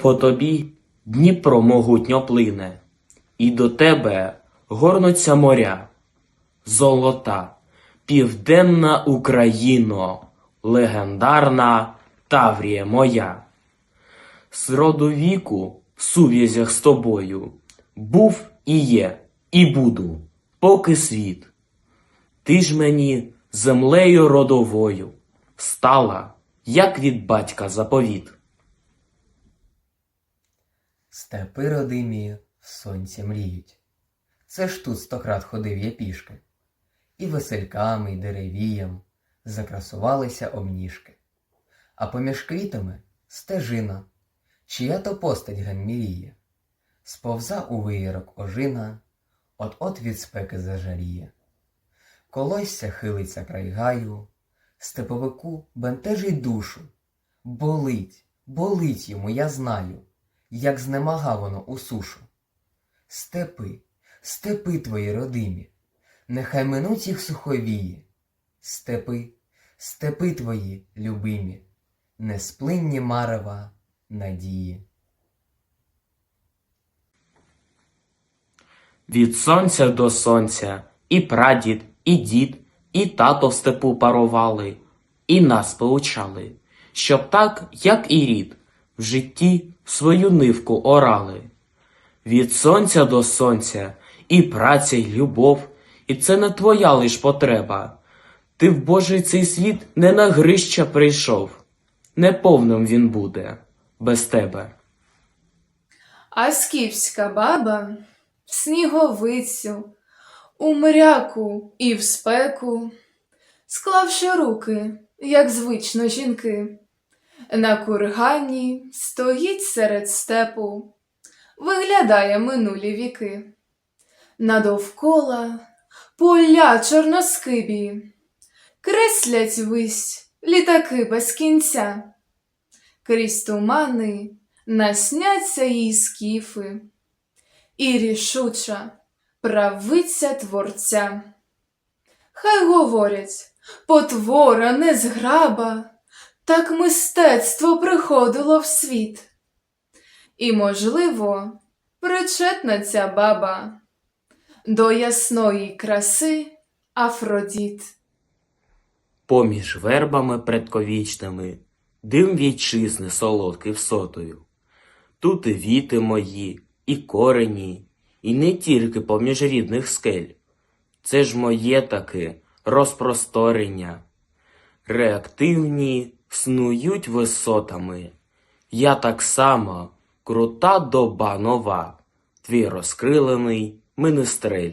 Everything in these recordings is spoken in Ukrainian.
По тобі Дніпро могутньо плине, і до тебе горнуться моря. Золота, південна Україно, легендарна Таврія моя. З роду віку в сув'язях з тобою був і є, і буду, поки світ. Ти ж мені землею родовою стала, як від батька заповіт. Степи родимі в сонці мріють. Це ж тут стократ ходив я пішки, і весельками, й деревієм закрасувалися обніжки. А поміж квітами стежина, чия то постать ганміріє. Сповза у виєрок ожина, от-от від спеки зажаріє. Колосся хилиться край гаю, степовику бентежить душу. Болить, болить йому, я знаю, як знемага воно у сушу. Степи, степи твої родимі, нехай минуть їх суховії. Степи, степи твої любимі, несплинні марева надії. Від сонця до сонця і прадід, і дід, і тато в степу парували, і нас поучали, щоб так, як і рід, в житті свою нивку орали. Від сонця до сонця і праця, й любов, і це не твоя лиш потреба. Ти в Божий цей світ не на грища прийшов, неповним він буде без тебе. А скіфська баба сніговицю, у мряку і в спеку, склавши руки, як звично жінки, на кургані стоїть серед степу, виглядає минулі віки. Надовкола поля чорноскибі, креслять вись літаки без кінця, крізь тумани насняться їй скіфи, і рішуча правиця творця. Хай говорять, потвора незграба, так мистецтво приходило в світ. І, можливо, причетна ця баба до ясної краси Афродіт. Поміж вербами предковічними, дим вітчизни солодкий всотою. Тут і віти мої, і корені, і не тільки поміж рідних скель. Це ж моє таки розпросторення. Реактивні снують висотами. Я так само крута доба нова, твій розкрилений министрель.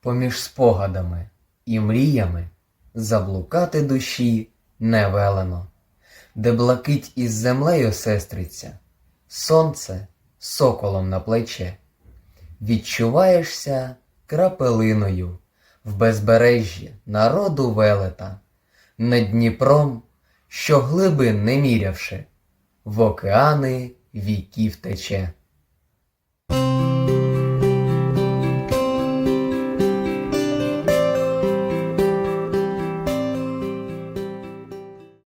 Поміж спогадами і мріями заблукати душі не велено, де блакить із землею сестриться, сонце соколом на плече. Відчуваєшся крапелиною в безбережжі народу велета, над Дніпром, що глибин не мірявши, в океани віків тече.